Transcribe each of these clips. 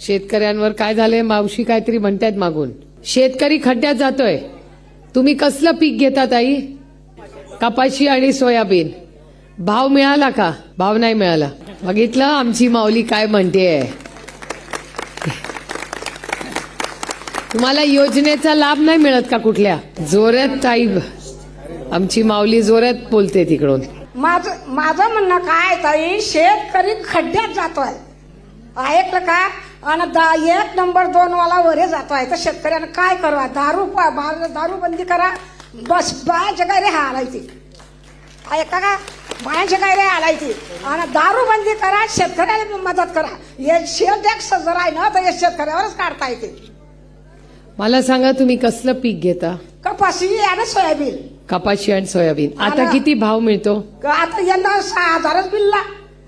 शेतकऱ्यांवर काय झालंय मावशी काहीतरी म्हणतायत मागून. शेतकरी खड्ड्यात जातोय. तुम्ही कसलं पीक घेता ताई? कपाशी आणि सोयाबीन. भाव मिळाला का? भाव नाही मिळाला. बघितलं आमची माऊली काय म्हणते. तुम्हाला योजनेचा लाभ नाही मिळत का कुठल्या? जोरात ताई आमची माऊली जोरात बोलते तिकडून. माझं माझं म्हणणं काय ताई? शेतकरी खड्ड्यात जातोय. ऐकलं का? आणि दा एक नंबर दोन वाला वरे जातोय तर शेतकऱ्यानं काय करावं? दारू पा- दारू बंदी करा. बस काय रे हालायची ऐका का? काय रे हालायची आणि दारू बंदी करा शेतकऱ्याला मदत करा. हे शेल टॅक्स जर आहे ना तर हे शेतकऱ्यावरच काढता येते. मला सांगा तुम्ही कसलं पीक घेता? कपाशी आणि सोयाबीन. कपाशी आणि सोयाबीन. आता किती भाव मिळतो? आता यंदा सहा हजारच बिलला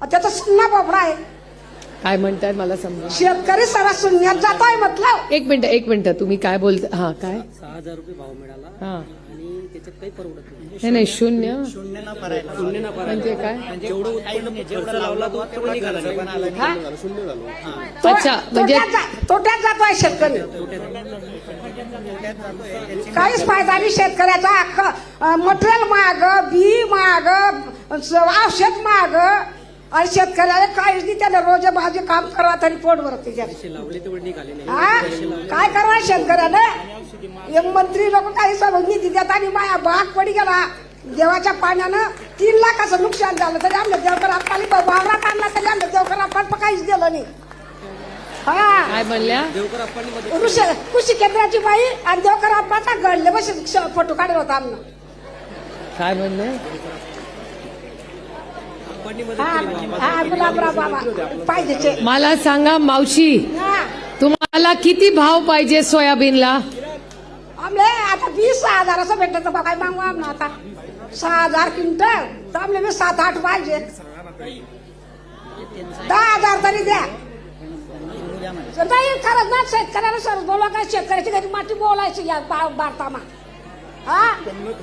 त्याचा सुन्ना बोपडा आहे. काय म्हणताय मला समजा शेतकरी सरा शून्यात जातोय मतलब एक मिनिट एक मिनिट. तुम्ही काय बोलता हा काय? सहा हजार रुपये भाव मिळाला. हा. आणि त्याच्यात काही परवडत नाही. नाही नाही शून्य. शून्य ना भरायला म्हणजे काय? जेवढं उत्पन्न जेवढं लावला तो तेवढं निघाला. नाही. हा? अच्छा म्हणजे तोट्यात जा- तोट्यात जातोय शेतकरी. काहीच फायदा नाही शेतकऱ्याचा. अख्खं मटेरियल महाग बी महाग औषध महाग आणि शेतकऱ्याला काहीच नाही त्याला रोज भाजी काम करा तरी पोट भरत काय करवा शेतकऱ्यानं एक मंत्री लोक काही सर्व निधी देतात आणि माया बाग पडी गेला. देवाच्या पाण्यानं तीन लाखाचं नुकसान झालं तरी आमच्या देवकर आपली वावरात आणला तरी आमच्या देवकर आपण काहीच दिलं नाही. हा? काय म्हणल्या? देवकर आपण कृषी केंद्राची बाई आणि देवकर आप्पाचा घडले बस फोटो काढत होता आमनं. काय म्हणले? हा हा गुलाबराव बाबा. मला सांगा मावशी तुम्हाला किती भाव पाहिजे सोयाबीनला? आमले आता वीस सहा हजाराचं भेटत तर काय मागू आमना आता. सहा हजार क्विंटल. तर आमले मी सात आठ पाहिजे. दहा हजार तरी द्या. नाही खरंच ना शेतकऱ्याला सर बोलवा काय शेतकऱ्याची घरी माती बोलायची या बा- भारतामा. हा?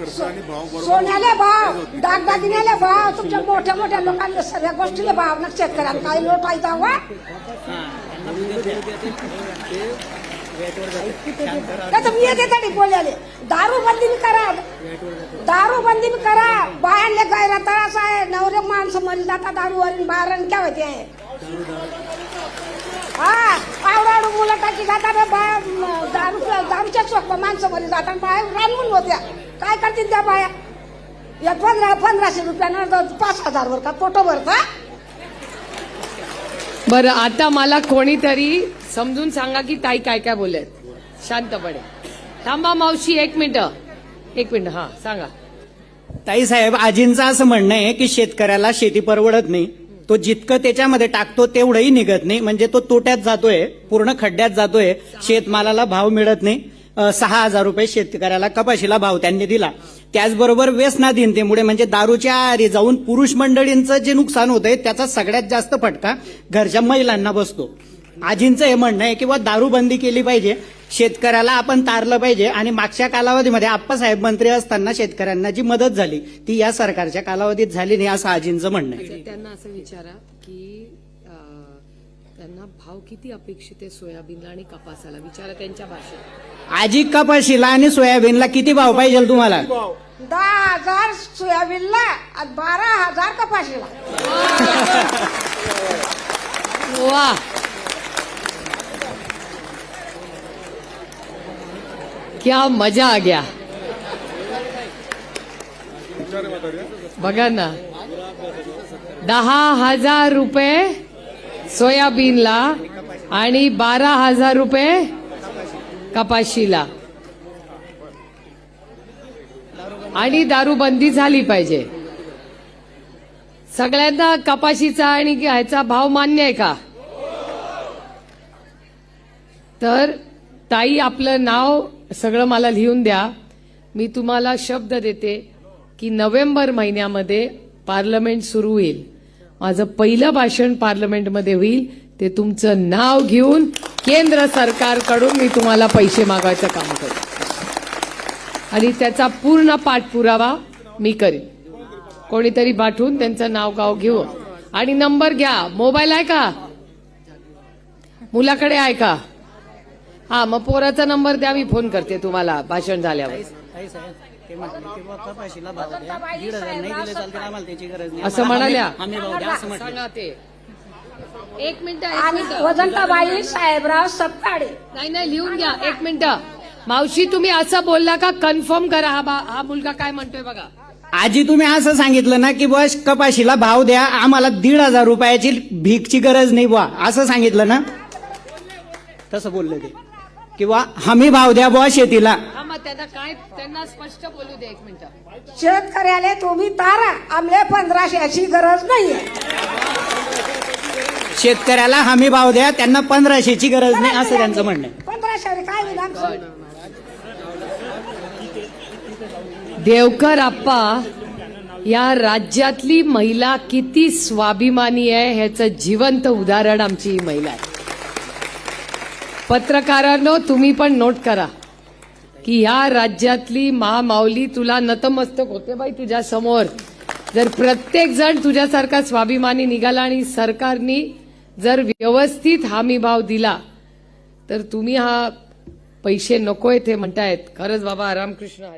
सो- सोन्याले भाव दागदागिन्याले भाव तुमच्या मोठ्या मोठ्या लोकांना सगळ्या गोष्टीले भाव ना शेतकऱ्यांना. काही लोटायचा वा नाही तर मी येते तरी बोलले दारू बंदी बी करा. दारू बंदी बी करा. बायांले गायला तळास आहे. नवरे माणसं मरी जातात दारू वरून बाहेर काय होते? आहे हा आवडाडू मुलं टाकी जातात दारू चोख माणसं मरी जातात बाया रानवून होत्या. काय करतील त्या बाया? या पंधरा पंधराशे रुपयानं द- पाच हजार वर का पोटो भरता बरं आता मला कोणीतरी समजून सांगा की ताई काय काय बोलत शांतपणे. थांबा मावशी एक मिनिट. एक मिनिट हा सांगा. ताई साहेब आजींचं असं म्हणणं आहे की शेतकऱ्याला शेती परवडत नाही. तो जितकं त्याच्यामध्ये टाकतो तेवढंही निघत नाही. म्हणजे तो तोट्यात जातोय पूर्ण खड्ड्यात जातोय. शेतमालाला भाव मिळत नाही. सहा हजार रुपये शेतकऱ्याला कपाशीला भाव त्यांनी दिला. त्याचबरोबर व्यसनाधीनतेमुळे म्हणजे दारूच्या आहारी जाऊन पुरुष मंडळींचं जे नुकसान होतंय त्याचा सगळ्यात जास्त फटका घरच्या महिलांना बसतो. आजींचं हे म्हणणं आहे किंवा दारूबंदी केली पाहिजे. शेतकऱ्याला आपण तारलं पाहिजे. आणि मागच्या कालावधीमध्ये आप्पासाहेब मंत्री असताना शेतकऱ्यांना जी मदत झाली ती या सरकारच्या कालावधीत झाली नाही असं आजींचं म्हणणं आहे. त्यांना असं विचारा की त्यांना भाव किती अपेक्षित आहे सोयाबीनला आणि कपासाला? विचारा त्यांच्या भाषेत. आजी कपाशीला आणि सोयाबीनला किती भाव पाहिजे तुम्हाला? दहा हजार सोयाबीनला आणि बारा हजार कपाशीला. वा. क्या मजा आ गया. बघा ना. दहा हजार रुपये सोयाबीनला आणि बारा हजार रुपये कपाशीला. आणि दारूबंदी झाली पाहिजे. सगळ्यांना कपाशीचा आणि ह्याचा भाव मान्य आहे का? तर ताई आपलं नाव सगळं मला लिहून द्या. मी तुम्हाला शब्द देते की नोव्हेंबर महिन्यामध्ये पार्लमेंट सुरू होईल. माझं पहिलं भाषण पार्लमेंटमध्ये होईल ते तुमचं नाव घेऊन केंद्र सरकारकडून मी तुम्हाला पैसे मागायचं काम करेन. आणि त्याचा पूर्ण पाठपुरावा मी करेन. कोणीतरी पाठवून त्यांचं नाव गाव घेऊ आणि नंबर घ्या. मोबाईल आहे का? मुलाकडे आहे का? हा मग पोराचा नंबर द्या मी फोन करते तुम्हाला भाषण झाल्यावर. ते म्हटले की बुवा कपाशीला भाव द्या. दीड हजार नाही दिले चालतील आम्हाला त्याची गरज नाही. असं म्हणाल्या. हमी- हमी भाव द्या असं म्हटलं. सांगा ते. एक मिनिट एक आणि मिनिट. वजंताबाई साहेबराव सपकाळे नाही नाही लिहून घ्या एक मिनिट. मावशी तुम्ही असं बोलला का? कन्फर्म करा हा बा- हा मुलगा काय म्हणतोय बघा. आजी तुम्ही असं सांगितलं ना की बुवा कपाशीला भाव द्या आम्हाला दीड हजार रुपयाची भीकची गरज नाही बुवा. असं सांगितलं ना? तसं बोलले ते. किंवा हमी भाव द्या बुवा शेतीला. काय त्यांना स्पष्ट बोलू दे एक मिनिट. शेतकऱ्याला तुम्ही तारा आमले पंधराशेची गरज नाहीये. शेतकऱ्याला हमी भाव द्या त्यांना पंधराशेची गरज नाही असं त्यांचं म्हणणं आहे. पंधराशे काय विधान? देवकर आप्पा या राज्यातली महिला किती स्वाभिमानी आहे ह्याचं जिवंत उदाहरण आमची ही महिला आहे. पत्रकारांनो तुम्ही पण नोट करा. की ह्या राज्यातली महामाऊली तुला नतमस्तक होते बाई तुझ्या समोर. जर प्रत्येक जण तुझ्यासारखा स्वाभिमानी निघाला आणि सरकारनी जर व्यवस्थित हमी भाव दिला तर तुम्ही हा पैसे नको येथे म्हणतायत. खरंच बाबा रामकृष्ण